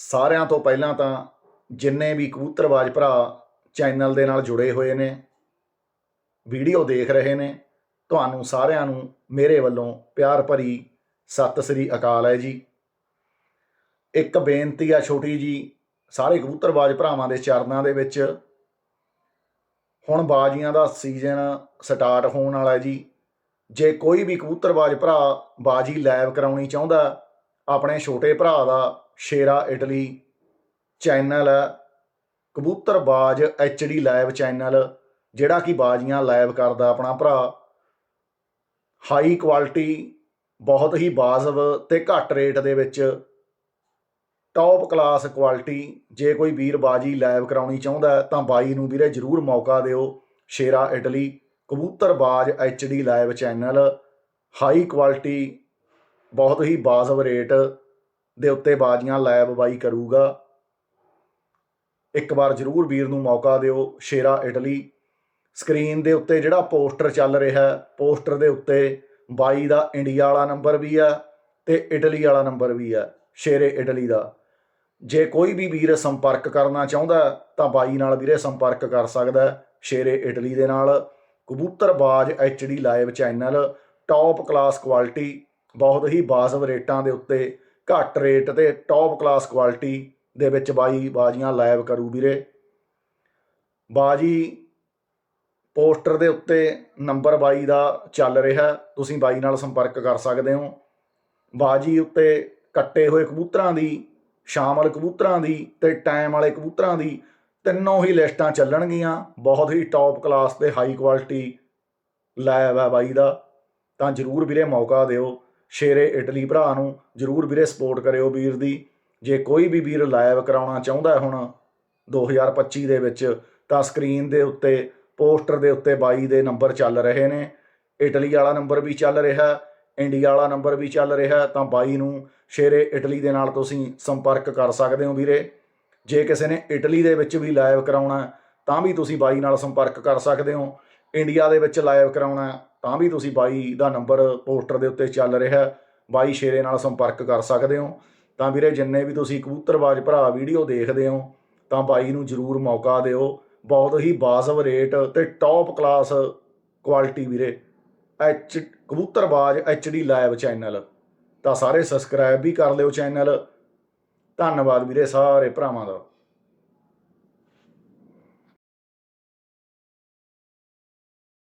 ਸਾਰਿਆਂ ਤੋਂ ਪਹਿਲਾਂ ਤਾਂ ਜਿੰਨੇ ਵੀ ਕਬੂਤਰਬਾਜ਼ ਭਰਾ ਚੈਨਲ ਦੇ ਨਾਲ ਜੁੜੇ ਹੋਏ ਨੇ, ਵੀਡੀਓ ਦੇਖ ਰਹੇ ਨੇ, ਤੁਹਾਨੂੰ ਸਾਰਿਆਂ ਨੂੰ ਮੇਰੇ ਵੱਲੋਂ ਪਿਆਰ ਭਰੀ ਸਤਿ ਸ੍ਰੀ ਅਕਾਲ ਹੈ ਜੀ। ਇੱਕ ਬੇਨਤੀ ਆ ਛੋਟੀ ਜੀ, ਸਾਰੇ ਕਬੂਤਰਬਾਜ਼ ਭਰਾਵਾਂ ਦੇ ਚਰਨਾਂ ਦੇ ਵਿੱਚ। ਹੁਣ ਬਾਜ਼ੀਆਂ ਦਾ ਸੀਜ਼ਨ ਸਟਾਰਟ ਹੋਣ ਵਾਲਾ ਹੈ ਜੀ। ਜੇ ਕੋਈ ਵੀ ਕਬੂਤਰਬਾਜ਼ ਭਰਾ ਬਾਜੀ ਲਾਈਵ ਕਰਾਉਣੀ ਚਾਹੁੰਦਾ, ਆਪਣੇ ਛੋਟੇ ਭਰਾ ਦਾ ਸ਼ੇਰਾ, ਇਟਲੀ, ਚੈਨਲ ਹੈ ਕਬੂਤਰਬਾਜ਼ ਐਚਡੀ ਲਾਈਵ ਚੈਨਲ, ਜਿਹੜਾ ਕਿ ਬਾਜੀਆਂ ਲਾਈਵ ਕਰਦਾ ਆਪਣਾ ਭਰਾ। ਹਾਈ ਕੁਆਲਿਟੀ, ਬਹੁਤ ਹੀ ਬਾਜ਼ਬ ਤੇ ਘੱਟ ਰੇਟ ਦੇ ਵਿੱਚ ਟੌਪ ਕਲਾਸ ਕੁਆਲਿਟੀ। ਜੇ ਕੋਈ ਵੀਰ ਬਾਜੀ ਲਾਈਵ ਕਰਾਉਣੀ ਚਾਹੁੰਦਾ ਤਾਂ ਬਾਈ ਨੂੰ ਵੀਰੇ ਜਰੂਰ ਮੌਕਾ ਦਿਓ। Shera, Italy, ਕਬੂਤਰਬਾਜ਼ HD live channel. High quality, ਬਹੁਤ ਹੀ ਬਾਜ਼ਬ ਰੇਟ। ਦੇ ਉੱਤੇ ਬਾਜੀਆਂ ਲਾਈਵ ਬਾਈ ਕਰੂਗਾ। ਇੱਕ ਵਾਰ ਜਰੂਰ ਵੀਰ ਨੂੰ ਮੌਕਾ ਦਿਓ, ਸ਼ੇਰਾ ਇਟਲੀ। ਸਕਰੀਨ ਦੇ ਉੱਤੇ ਜਿਹੜਾ ਪੋਸਟਰ ਚੱਲ ਰਿਹਾ, ਪੋਸਟਰ ਦੇ ਉੱਤੇ ਬਾਈ ਦਾ ਇੰਡੀਆ ਵਾਲਾ ਨੰਬਰ ਵੀ ਆ ਤੇ ਇਟਲੀ ਵਾਲਾ ਨੰਬਰ ਵੀ ਆ, ਸ਼ੇਰੇ ਇਟਲੀ ਦਾ। ਜੇ ਕੋਈ ਵੀ ਵੀਰ ਸੰਪਰਕ ਕਰਨਾ ਚਾਹੁੰਦਾ, ਤਾਂ ਬਾਈ ਨਾਲ ਵੀਰੇ ਸੰਪਰਕ ਕਰ ਸਕਦਾ, ਸ਼ੇਰੇ ਇਟਲੀ ਦੇ ਨਾਲ। ਕਬੂਤਰਬਾਜ਼ HD live channel top class quality ਬਹੁਤ ਹੀ ਬਾਜ਼ਬ ਰੇਟਾਂ ਦੇ ਉੱਤੇ ਘੱਟ ਰੇਟ ਤੇ ਟੌਪ ਕਲਾਸ ਕੁਆਲਿਟੀ ਦੇ ਵਿੱਚ ਬਾਈ ਬਾਜੀਆਂ ਲਾਈਵ ਕਰੂ ਵੀਰੇ। ਬਾਜੀ ਪੋਸਟਰ ਦੇ ਉੱਤੇ ਨੰਬਰ ਬਾਈ ਦਾ ਚੱਲ ਰਿਹਾ, ਤੁਸੀਂ ਬਾਈ ਨਾਲ ਸੰਪਰਕ ਕਰ ਸਕਦੇ ਹੋ। ਬਾਜੀ ਉੱਤੇ ਕੱਟੇ ਹੋਏ ਕਬੂਤਰਾਂ ਦੀ, ਸ਼ਾਮਲ ਕਬੂਤਰਾਂ ਦੀ ਤੇ ਟਾਈਮ ਵਾਲੇ ਕਬੂਤਰਾਂ ਦੀ ਤਿੰਨੋਂ ਹੀ ਲਿਸਟਾਂ ਚੱਲਣਗੀਆਂ। ਬਹੁਤ ਹੀ ਟੌਪ ਕਲਾਸ ਤੇ ਹਾਈ ਕੁਆਲਿਟੀ ਲਾਈਵ ਹੈ ਬਾਈ ਦਾ। ਤਾਂ ਜਰੂਰ ਵੀਰੇ ਮੌਕਾ ਦਿਓ। ਸ਼ੇਰੇ ਇਟਲੀ ਭਰਾ ਨੂੰ ਜਰੂਰ ਵੀਰੇ ਸਪੋਰਟ ਕਰਿਓ ਵੀਰ ਦੀ। ਜੇ ਕੋਈ ਵੀ ਵੀਰ ਲਾਈਵ ਕਰਾਉਣਾ ਚਾਹੁੰਦਾ ਹੈ ਹੁਣ 2025 ਦੇ ਵਿੱਚ, ਤਾਂ ਸਕਰੀਨ ਦੇ ਉੱਤੇ ਪੋਸਟਰ ਦੇ ਉੱਤੇ ਬਾਈ ਦੇ ਨੰਬਰ ਚੱਲ ਰਹੇ ਨੇ। ਇਟਲੀ ਵਾਲਾ ਨੰਬਰ ਵੀ ਚੱਲ ਰਿਹਾ, ਇੰਡੀਆ ਵਾਲਾ ਨੰਬਰ ਵੀ ਚੱਲ ਰਿਹਾ, ਤਾਂ ਬਾਈ ਨੂੰ ਸ਼ੇਰੇ ਇਟਲੀ ਦੇ ਨਾਲ ਤੁਸੀਂ ਸੰਪਰਕ ਕਰ ਸਕਦੇ ਹੋ ਵੀਰੇ। ਜੇ ਕਿਸੇ ਨੇ ਇਟਲੀ ਦੇ ਵਿੱਚ ਵੀ ਲਾਈਵ ਕਰਾਉਣਾ ਤਾਂ ਵੀ ਤੁਸੀਂ ਬਾਈ ਨਾਲ ਸੰਪਰਕ ਕਰ ਸਕਦੇ ਹੋ। ਇੰਡੀਆ ਦੇ ਵਿੱਚ ਲਾਈਵ ਕਰਾਉਣਾ ਤਾਂ ਵੀ ਤੁਸੀਂ ਬਾਈ ਦਾ ਨੰਬਰ ਪੋਸਟਰ ਦੇ ਉੱਤੇ ਚੱਲ ਰਿਹਾ ਬਾਈ ਸ਼ੇਰੇ ਨਾਲ ਸੰਪਰਕ ਕਰ ਸਕਦੇ ਹੋ। ਤਾਂ ਵੀਰੇ, ਜਿੰਨੇ ਵੀ ਤੁਸੀਂ ਕਬੂਤਰਬਾਜ਼ ਭਰਾ ਵੀਡੀਓ ਦੇਖਦੇ ਹੋ, ਤਾਂ ਬਾਈ ਨੂੰ ਜਰੂਰ ਮੌਕਾ ਦਿਓ। ਬਹੁਤ ਹੀ ਬਾਜ਼ਬ ਰੇਟ ਤੇ ਟੌਪ ਕਲਾਸ ਕੁਆਲਿਟੀ ਵੀਰੇ। ਐਚ ਕਬੂਤਰਬਾਜ਼ ਐਚਡੀ ਲਾਈਵ ਚੈਨਲ ਤਾਂ ਸਾਰੇ ਸਬਸਕ੍ਰਾਈਬ ਵੀ ਕਰ ਲਿਓ ਚੈਨਲ ਧੰਨਵਾਦ ਵੀਰੇ ਸਾਰੇ ਭਰਾਵਾਂ ਦਾ।